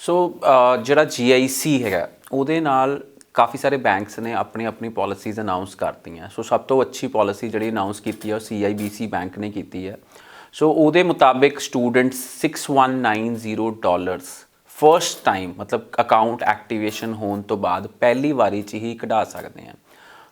ਸੋ ਅ, uh, ਜਿਹੜਾ GIC ਹੈਗਾ ਉਹਦੇ ਨਾਲ ਕਾਫੀ ਸਾਰੇ ਬੈਂਕਸ ਨੇ ਆਪਣੀ ਆਪਣੀ ਪਾਲਿਸੀਜ਼ ਅਨਾਉਂਸ ਕਰਤੀਆਂ। ਸੋ ਸਭ ਤੋਂ ਅੱਛੀ ਪਾਲਿਸੀ ਜਿਹੜੀ ਅਨਾਉਂਸ ਕੀਤੀ ਹੈ ਉਹ CIBC ਬੈਂਕ ਨੇ ਕੀਤੀ ਹੈ ਸੋ ਉਹਦੇ ਮੁਤਾਬਿਕ ਸਟੂਡੈਂਟਸ 6190 ਡਾਲਰਸ ਫਰਸਟ ਟਾਈਮ ਮਤਲਬ ਅਕਾਊਂਟ ਐਕਟੀਵੇਸ਼ਨ ਹੋਣ ਤੋਂ ਬਾਅਦ ਪਹਿਲੀ ਵਾਰੀ 'ਚ ਹੀ ਕਢਾ ਸਕਦੇ ਆ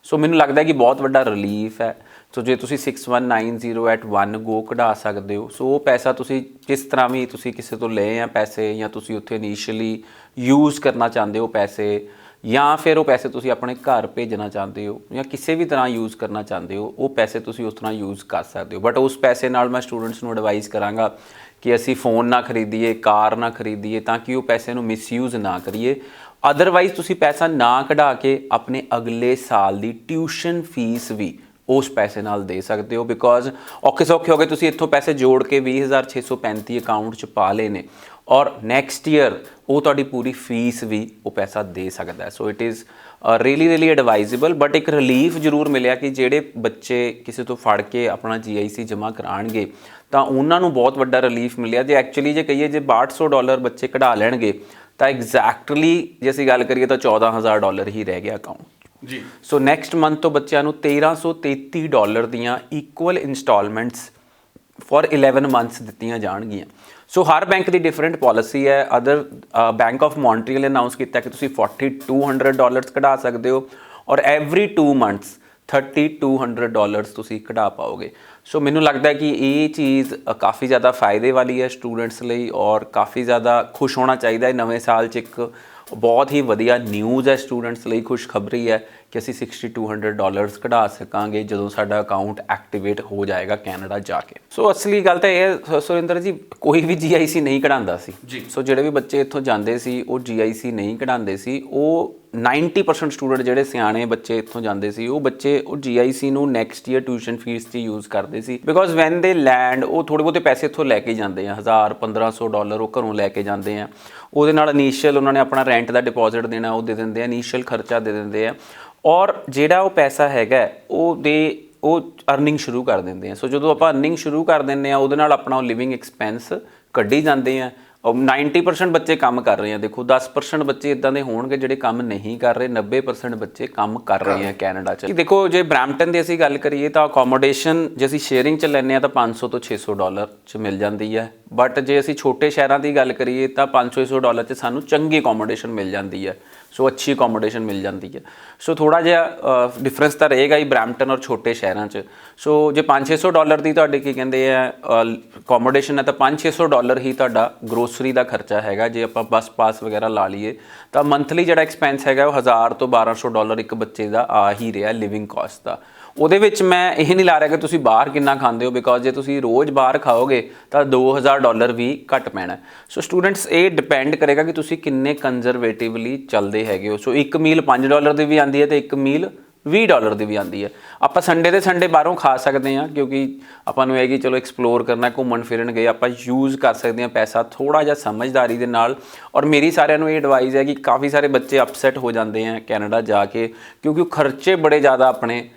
ਸੋ ਮੈਨੂੰ ਲੱਗਦਾ ਕਿ ਬਹੁਤ ਵੱਡਾ ਰਿਲੀਫ ਹੈ। ਸੋ ਜੇ ਤੁਸੀਂ 6190 at 1 ਗੋ ਕਢਾ ਸਕਦੇ ਹੋ ਸੋ ਉਹ ਪੈਸਾ ਤੁਸੀਂ ਜਿਸ ਤਰ੍ਹਾਂ ਵੀ ਤੁਸੀਂ ਕਿਸੇ ਤੋਂ ਲਏ ਆ ਪੈਸੇ ਜਾਂ ਤੁਸੀਂ ਉੱਥੇ ਇਨੀਸ਼ੀਅਲੀ ਯੂਜ਼ ਕਰਨਾ ਚਾਹੁੰਦੇ ਹੋ ਪੈਸੇ, ਜਾਂ ਫਿਰ ਉਹ ਪੈਸੇ ਤੁਸੀਂ ਆਪਣੇ ਘਰ ਭੇਜਣਾ ਚਾਹੁੰਦੇ ਹੋ ਜਾਂ ਕਿਸੇ ਵੀ ਤਰ੍ਹਾਂ ਯੂਜ਼ ਕਰਨਾ ਚਾਹੁੰਦੇ ਹੋ, ਉਹ ਪੈਸੇ ਤੁਸੀਂ ਉਸ ਤਰ੍ਹਾਂ ਯੂਜ਼ ਕਰ ਸਕਦੇ ਹੋ। ਬਟ ਉਸ ਪੈਸੇ ਨਾਲ ਮੈਂ ਸਟੂਡੈਂਟਸ ਨੂੰ ਐਡਵਾਈਸ ਕਰਾਂਗਾ ਕਿ ਅਸੀਂ ਫੋਨ ਨਾ ਖਰੀਦੀਏ, ਕਾਰ ਨਾ ਖਰੀਦੀਏ ਤਾਂ ਕਿ ਉਹ ਪੈਸੇ ਨੂੰ ਮਿਸਯੂਜ਼ ਨਾ ਕਰੀਏ। ਅਦਰਵਾਈਜ਼ ਤੁਸੀਂ ਪੈਸਾ ਨਾ ਕਢਾ ਕੇ ਆਪਣੇ ਅਗਲੇ ਸਾਲ ਦੀ ਟਿਊਸ਼ਨ ਫੀਸ ਵੀ ਉਸ ਪੈਸੇ ਨਾਲ ਦੇ ਸਕਦੇ ਹੋ ਬਿਕੋਜ਼ ਔਖੇ ਸੌਖੇ ਹੋ ਗਏ, ਤੁਸੀਂ ਇੱਥੋਂ ਪੈਸੇ ਜੋੜ ਕੇ 20635 ਅਕਾਊਂਟ 'ਚ ਪਾ ਲਏ ਨੇ, ਔਰ ਨੈਕਸਟ ਈਅਰ ਉਹ ਤੁਹਾਡੀ ਪੂਰੀ ਫੀਸ ਵੀ ਉਹ ਪੈਸਾ ਦੇ ਸਕਦਾ so it is really really advisable but ਇੱਕ ਰਿਲੀਫ ਜ਼ਰੂਰ ਮਿਲਿਆ ਕਿ ਜਿਹੜੇ ਬੱਚੇ ਕਿਸੇ ਤੋਂ ਫੜ ਕੇ ਆਪਣਾ GIC ਜਮ੍ਹਾਂ ਕਰਾਣਗੇ ਤਾਂ ਉਹਨਾਂ ਨੂੰ ਬਹੁਤ ਵੱਡਾ ਰਿਲੀਫ ਮਿਲਿਆ। ਜੇ ਐਕਚੁਅਲੀ ਜੇ ਕਹੀਏ, ਜੇ 6200 ਡਾਲਰ ਬੱਚੇ ਕਢਾ ਲੈਣਗੇ ਤਾਂ ਐਗਜ਼ੈਕਟਲੀ ਜੇ ਅਸੀਂ ਗੱਲ ਕਰੀਏ ਤਾਂ 14000 ਡਾਲਰ ਹੀ ਰਹਿ ਗਿਆ ਅਕਾਊਂਟ ਜੀ। ਸੋ ਨੈਕਸਟ ਮੰਥ ਤੋਂ ਬੱਚਿਆਂ ਨੂੰ 1333 ਡਾਲਰ ਦੀਆਂ ਇਕੁਅਲ ਇਨਸਟਾਲਮੈਂਟਸ ਫॉर 11 ਮੰਥਸ ਦਿੱਤੀਆਂ ਜਾਣਗੀਆਂ। ਸੋ ਹਰ ਬੈਂਕ ਦੀ ਡਿਫਰੈਂਟ ਪਾਲਿਸੀ ਹੈ। Other bank of Montreal announce ਕੀਤਾ ਕਿ ਤੁਸੀਂ 4200 ਡਾਲਰਸ ਕਢਾ ਸਕਦੇ ਹੋ ਔਰ ਐਵਰੀ 2 ਮੰਥਸ 3200 ਡਾਲਰਸ ਤੁਸੀਂ ਕਢਾ ਪਾਓਗੇ। ਸੋ ਮੈਨੂੰ ਲੱਗਦਾ ਹੈ ਕਿ ਇਹ ਚੀਜ਼ ਕਾਫੀ ਜ਼ਿਆਦਾ ਫਾਇਦੇ ਵਾਲੀ ਹੈ ਸਟੂਡੈਂਟਸ ਲਈ ਔਰ ਕਾਫੀ ਜ਼ਿਆਦਾ ਖੁਸ਼ ਹੋਣਾ ਚਾਹੀਦਾ ਹੈ। ਨਵੇਂ ਸਾਲ 'ਚ ਇੱਕ ਬਹੁਤ ਹੀ ਵਧੀਆ ਨਿਊਜ਼ ਹੈ ਸਟੂਡੈਂਟਸ ਲਈ ਖੁਸ਼ਖਬਰੀ ਹੈ। ਕਿ ਅਸੀਂ 6200 ਡਾਲਰਸ ਕਢਾ ਸਕਾਂਗੇ ਜਦੋਂ ਸਾਡਾ ਅਕਾਊਂਟ ਐਕਟੀਵੇਟ ਹੋ ਜਾਏਗਾ ਕੈਨੇਡਾ ਜਾ ਕੇ। ਸੋ ਅਸਲੀ ਗੱਲ ਤਾਂ ਇਹ ਸੁਰਿੰਦਰ ਜੀ ਕੋਈ ਵੀ GIC ਨਹੀਂ ਕਢਾਉਂਦਾ ਸੀ। ਸੋ ਜਿਹੜੇ ਵੀ ਬੱਚੇ ਇੱਥੋਂ ਜਾਂਦੇ ਸੀ ਉਹ GIC ਨਹੀਂ ਕਢਾਉਂਦੇ ਸੀ। ਉਹ 90% ਸਟੂਡੈਂਟ ਜਿਹੜੇ ਸਿਆਣੇ ਬੱਚੇ ਇੱਥੋਂ ਜਾਂਦੇ ਸੀ ਉਹ ਬੱਚੇ ਉਹ GIC ਨੂੰ ਨੈਕਸਟ ਈਅਰ ਟਿਊਸ਼ਨ ਫੀਸ 'ਚ ਯੂਜ਼ ਕਰਦੇ ਸੀ। ਬਿਕੋਜ਼ ਵੈਨ ਦੇ ਲੈਂਡ ਉਹ ਥੋੜੇ ਬਹੁਤੇ ਪੈਸੇ ਇੱਥੋਂ ਲੈ ਕੇ ਜਾਂਦੇ ਆ। 1000 1500 ਡਾਲਰ ਉਹ ਘਰੋਂ ਲੈ ਕੇ ਜਾਂਦੇ ਆ। ਉਹਦੇ ਨਾਲ ਇਨੀਸ਼ੀਅਲ ਉਹਨਾਂ ਨੇ ਆਪਣਾ ਰੈਂਟ ਦਾ ਡਿਪੋਜ਼ਿਟ ਦੇਣਾ ਉਹ ਦੇ ਦਿੰਦੇ ਆ। ਇਨੀਸ਼ੀਅਲ ਖਰਚਾ ਦੇ ਦਿੰਦੇ ਆ। ਔਰ ਜਿਹੜਾ ਉਹ ਪੈਸਾ ਹੈਗਾ ਉਹ ਦੇ ਉਹ ਅਰਨਿੰਗ ਸ਼ੁਰੂ ਕਰ ਦਿੰਦੇ ਆ। ਸੋ ਜਦੋਂ ਆਪਾਂ ਅਰਨਿੰਗ ਸ਼ੁਰੂ ਕਰ ਦਿੰਦੇ ਆ ਉਹਦੇ ਨਾਲ ਆਪਣਾ ਉਹ ਲਿਵਿੰਗ ਐਕਸਪੈਂਸ ਕੱਢੀ ਜਾਂਦੇ ਆ। ਉਹ 90% ਬੱਚੇ ਕੰਮ ਕਰ ਰਹੇ ਆ। ਦੇਖੋ 10% ਬੱਚੇ ਇਦਾਂ ਦੇ ਹੋਣਗੇ ਜਿਹੜੇ ਕੰਮ ਨਹੀਂ ਕਰ ਰਹੇ 90% ਬੱਚੇ ਕੰਮ ਕਰ ਰਹੇ ਆ ਕੈਨੇਡਾ 'ਚ। ਦੇਖੋ ਜੇ ਬ੍ਰੈਂਪਟਨ ਦੀ ਅਸੀਂ ਗੱਲ ਕਰੀਏ ਤਾਂ ਅਕੋਮੋਡੇਸ਼ਨ ਜੇ ਅਸੀਂ ਸ਼ੇਅਰਿੰਗ 'ਚ ਲੈਂਦੇ ਆ ਤਾਂ 500 ਤੋਂ 600 ਡਾਲਰ 'ਚ ਮਿਲ ਜਾਂਦੀ ਹੈ ਬਟ ਜੇ ਅਸੀਂ ਛੋਟੇ ਸ਼ਹਿਰਾਂ ਦੀ ਗੱਲ ਕਰੀਏ ਤਾਂ 500 ਡਾਲਰ 'ਚ ਸਾਨੂੰ ਚੰਗੀ ਅਕੋਮੋਡੇਸ਼ਨ ਮਿਲ ਜਾਂਦੀ ਹੈ ਸੋ ਅੱਛੀ ਅਕੋਮੋਡੇਸ਼ਨ ਮਿਲ ਜਾਂਦੀ ਹੈ। ਸੋ ਥੋੜਾ ਜਿਹਾ ਡਿਫਰੈਂਸ ਤਾਂ ਰਹੇਗਾ ਹੀ ਬ੍ਰੈਂਪਟਨ ਔਰ ਛੋਟੇ ਸ਼ਹਿਰਾਂ 'ਚ। ਸੋ ਜੇ 5-600 ਡਾਲਰ ਦੀ ਤੁਹਾਡੇ ਕੀ ਕਹਿੰਦੇ ਆ ਅਕੋਮੋਡੇਸ਼ਨ ਹੈ ਤਾਂ 5-600 ਡਾਲਰ ਹੀ ਤੁਹਾਡਾ ਗਰੋਸਰੀ ਦਾ ਖਰਚਾ ਹੈਗਾ। ਜੇ ਆਪਾਂ ਬੱਸ ਪਾਸ ਵਗੈਰਾ ਲਾ ਲਈਏ, ਤਾਂ ਮੰਥਲੀ ਜਿਹੜਾ ਐਕਸਪੈਂਸ ਹੈਗਾ ਉਹ 1000 ਤੋਂ 1200 ਡਾਲਰ ਇੱਕ ਬੱਚੇ ਦਾ ਆ ਹੀ ਰਿਹਾ ਲਿਵਿੰਗ ਕਾਸਟ ਦਾ। ਉਹਦੇ ਵਿੱਚ ਮੈਂ ਇਹ ਨਹੀਂ ਲਾ ਰਿਹਾ ਕਿ ਤੁਸੀਂ ਬਾਹਰ ਕਿੰਨਾ ਖਾਂਦੇ ਹੋ ਬਿਕੋਜ਼ ਜੇ ਤੁਸੀਂ ਰੋਜ਼ ਬਾਹਰ ਖਾਓਗੇ ਤਾਂ 2000 ਡਾਲਰ ਵੀ ਘੱਟ ਪੈਣਾ। ਸੋ ਸਟੂਡੈਂਟਸ ਇਹ ਡਿਪੈਂਡ ਕਰੇਗਾ ਕਿ ਤੁਸੀਂ ਕਿੰਨੇ ਕੰਜ਼ਰਵੇਟਿਵਲੀ ਚੱਲਦੇ ਹੈਗੇ ਹੋ। ਸੋ ਇੱਕ ਮੀਲ 5 ਡਾਲਰ ਦੀ ਵੀ ਆਂਦੀ ਹੈ ਤੇ ਇੱਕ ਮੀਲ 20 ਡਾਲਰ ਦੀ ਵੀ ਆਂਦੀ ਹੈ। ਆਪਾਂ ਸੰਡੇ ਦੇ ਸੰਡੇ ਬਾਹਰੋਂ ਖਾ ਸਕਦੇ ਹਾਂ, ਕਿਉਂਕਿ ਆਪਾਂ ਨੂੰ ਇਹ ਕਿ ਚਲੋ ਐਕਸਪਲੋਰ ਕਰਨਾ, ਘੁੰਮਣ ਫਿਰਨ ਗਏ, ਆਪਾਂ ਯੂਜ਼ ਕਰ ਸਕਦੇ ਹਾਂ ਪੈਸਾ ਥੋੜਾ ਜਿਹਾ ਸਮਝਦਾਰੀ ਦੇ ਨਾਲ। ਔਰ ਮੇਰੀ ਸਾਰਿਆਂ ਨੂੰ ਇਹ ਐਡਵਾਈਸ ਹੈ ਕਿ ਕਾਫੀ ਸਾਰੇ ਬੱਚੇ ਅਪਸੈਟ ਹੋ ਜਾਂਦੇ ਆ ਕੈਨੇਡਾ ਜਾ ਕੇ, ਕਿਉਂਕਿ ਉਹ ਖਰਚੇ ਬੜੇ ਜ਼ਿਆਦਾ ਆਪਣੇ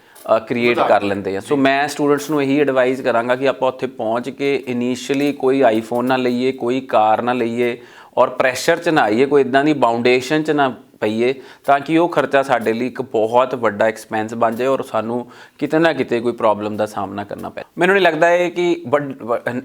ਕ੍ਰੀਏਟ ਕਰ ਲੈਂਦੇ ਆ। ਸੋ ਮੈਂ ਸਟੂਡੈਂਟਸ ਨੂੰ ਇਹੀ ਐਡਵਾਈਸ ਕਰਾਂਗਾ ਕਿ ਆਪਾਂ ਉੱਥੇ ਪਹੁੰਚ ਕੇ ਇਨੀਸ਼ੀਅਲੀ ਕੋਈ ਆਈਫੋਨ ਨਾ ਲਈਏ ਕੋਈ ਕਾਰ ਨਾ ਲਈਏ ਔਰ ਪ੍ਰੈਸ਼ਰ ਚ ਨਾ ਆਈਏ ਕੋਈ ਇਦਾਂ ਦੀ ਬਾਉਂਡੇਸ਼ਨ ਚ ਨਾ ਪਈਏ ਤਾਂ ਕਿ ਉਹ ਖਰਚਾ ਸਾਡੇ ਲਈ ਇੱਕ ਬਹੁਤ ਵੱਡਾ ਐਕਸਪੈਂਸ ਬਣ ਜਾਏ ਔਰ ਸਾਨੂੰ ਕਿਤੇ ਨਾ ਕਿਤੇ ਕੋਈ ਪ੍ਰੋਬਲਮ ਦਾ ਸਾਹਮਣਾ ਕਰਨਾ ਪਏ ਮੈਨੂੰ ਨਹੀਂ ਲੱਗਦਾ ਹੈ ਕਿ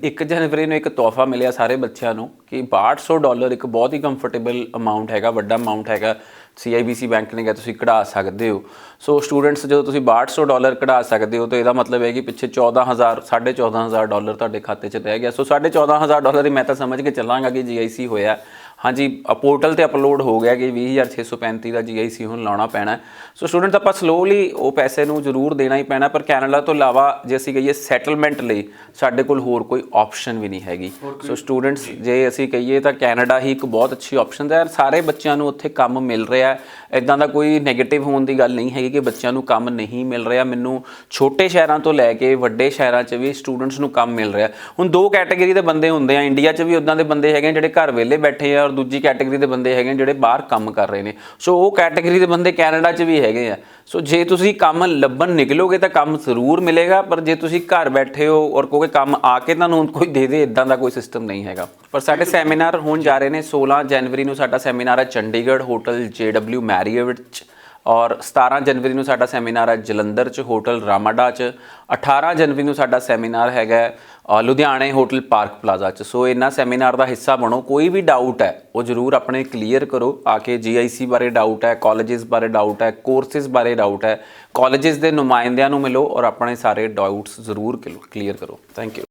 ਇੱਕ ਜਨਵਰੀ ਨੂੰ ਇੱਕ ਤੋਹਫਾ ਮਿਲਿਆ ਸਾਰੇ ਬੱਚਿਆਂ ਨੂੰ ਕਿ 6200 ਡਾਲਰ ਇੱਕ ਬਹੁਤ ਹੀ ਕੰਫਰਟੇਬਲ ਅਮਾਉਂਟ ਹੈਗਾ ਵੱਡਾ ਅਮਾਉਂਟ ਹੈਗਾ। CIBC ਬੈਂਕ ਨੇ ਕਿਹਾ ਤੁਸੀਂ ਕਢਾ ਸਕਦੇ ਹੋ। ਸੋ ਸਟੂਡੈਂਟਸ ਜਦੋਂ ਤੁਸੀਂ 6200 ਡਾਲਰ ਕਢਾ ਸਕਦੇ ਹੋ, ਤਾਂ ਇਹਦਾ ਮਤਲਬ ਹੈ ਕਿ ਪਿੱਛੇ 14000 14500 ਡਾਲਰ ਤੁਹਾਡੇ ਖਾਤੇ 'ਚ ਰਹਿ ਗਿਆ। ਸੋ 14500 ਡਾਲਰ ਹੀ ਮੈਂ ਤਾਂ ਸਮਝ ਕੇ ਚੱਲਾਂਗਾ ਕਿ GIC ਹੋਇਆ। ਹਾਂਜੀ ਪੋਰਟਲ ਤੇ ਅਪਲੋਡ ਹੋ ਗਿਆ ਕਿ 20635 ਦਾ GIC ਹੁਣ ਲਾਉਣਾ ਪੈਣਾ। ਸੋ ਸਟੂਡੈਂਟ ਆਪਾਂ ਸਲੋਲੀ ਉਹ ਪੈਸੇ ਨੂੰ ਜ਼ਰੂਰ ਦੇਣਾ ਹੀ ਪੈਣਾ ਪਰ ਕੈਨੇਡਾ ਤੋਂ ਇਲਾਵਾ ਜੇ ਅਸੀਂ ਕਹੀਏ ਸੈਟਲਮੈਂਟ ਲਈ ਸਾਡੇ ਕੋਲ ਹੋਰ ਕੋਈ ਆਪਸ਼ਨ ਵੀ ਨਹੀਂ ਹੈਗੀ। ਸੋ ਸਟੂਡੈਂਟਸ ਜੇ। ਅਸੀਂ ਕਹੀਏ ਤਾਂ ਕੈਨੇਡਾ ਹੀ ਇੱਕ ਬਹੁਤ ਅੱਛੀ ਆਪਸ਼ਨ ਹੈ। ਸਾਰੇ ਬੱਚਿਆਂ ਨੂੰ ਉੱਥੇ ਕੰਮ ਮਿਲ ਰਿਹਾ ਇਦਾਂ ਦਾ ਕੋਈ 네ਗੇਟਿਵ ਹੋਣ ਦੀ ਗੱਲ ਨਹੀਂ ਹੈਗੀ ਕਿ ਬੱਚਿਆਂ ਨੂੰ ਕੰਮ ਨਹੀਂ ਮਿਲ ਰਿਹਾ। ਮੈਨੂੰ ਛੋਟੇ ਸ਼ਹਿਰਾਂ ਤੋਂ ਲੈ ਕੇ ਵੱਡੇ ਸ਼ਹਿਰਾਂ 'ਚ ਵੀ ਸਟੂਡੈਂਟਸ ਨੂੰ ਕੰਮ ਮਿਲ ਰਿਹਾ। ਹੁਣ ਦੋ ਕੈਟਾਗਰੀ ਦੇ ਬੰਦੇ ਹੁੰਦੇ ਆ। ਇੰਡੀਆ 'ਚ ਵੀ ਉਦਾਂ ਦੇ ਬੰਦੇ ਹੈਗੇ ਜਿਹੜੇ ਘਰ ਵਿਹਲੇ ਬੈਠੇ ਆ ਔਰ ਦੂਜੀ ਕੈਟਾਗਰੀ ਦੇ ਬੰਦੇ ਹੈਗੇ ਨੇ ਜਿਹੜੇ ਬਾਹਰ ਕੰਮ ਕਰ ਰਹੇ ਨੇ। ਸੋ ਉਹ ਕੈਟਾਗਰੀ ਦੇ ਬੰਦੇ ਕੈਨੇਡਾ 'ਚ ਵੀ ਹੈਗੇ ਆ। ਸੋ ਜੇ ਤੁਸੀਂ ਕੰਮ ਲੱਭਣ ਨਿਕਲੋਗੇ ਤਾਂ ਕੰਮ ਜ਼ਰੂਰ ਮਿਲੇਗਾ, ਪਰ ਜੇ ਤੁਸੀਂ ਘਰ ਬੈਠੇ ਹੋ ਔਰ ਕੋਈ ਕੰਮ ਆ ਕੇ ਤੁਹਾਨੂੰ ਕੋਈ ਦੇ ਦੇ ਇਦਾਂ ਦਾ ਕੋਈ ਸਿਸਟਮ ਨਹੀਂ ਹੈਗਾ। ਪਰ ਸਾਡੇ ਸੈਮੀਨਾਰ ਹੋਣ ਜਾ ਰਹੇ ਨੇ 16 ਜਨਵਰੀ ਨੂੰ, ਸਾਡਾ ਸੈਮੀਨਾਰ ਹੈ ਚੰਡੀਗੜ੍ਹ ਹੋਟਲ JW ਮੈਰੀਅਟ 'ਚ। ਔਰ 17 ਜਨਵਰੀ ਨੂੰ ਸਾਡਾ ਸੈਮੀਨਾਰ ਹੈ ਜਲੰਧਰ 'ਚ, ਹੋਟਲ ਰਾਮਾਡਾ 'ਚ 18 ਜਨਵਰੀ ਨੂੰ ਸਾਡਾ ਸੈਮੀਨਾਰ ਹੈਗਾ ਲੁਧਿਆਣੇ ਹੋਟਲ ਪਾਰਕ ਪਲਾਜ਼ਾ 'ਚ। ਸੋ ਇਹਨਾਂ ਸੈਮੀਨਾਰ ਦਾ ਹਿੱਸਾ ਬਣੋ, ਕੋਈ ਵੀ ਡਾਊਟ ਹੈ, ਉਹ ਜਰੂਰ ਆਪਣੇ ਕਲੀਅਰ ਕਰੋ, ਆ ਕੇ GIC ਬਾਰੇ ਡਾਊਟ ਹੈ ਕਾਲਜਸ ਬਾਰੇ ਡਾਊਟ ਹੈ ਕੋਰਸਿਸ ਬਾਰੇ ਡਾਊਟ ਹੈ ਕਾਲਜਸ ਦੇ ਨੁਮਾਇੰਦਿਆਂ ਨੂੰ ਮਿਲੋ ਔਰ ਆਪਣੇ ਸਾਰੇ ਡਾਊਟਸ ਜ਼ਰੂਰ ਕਲੀਅਰ ਕਰੋ। Thank you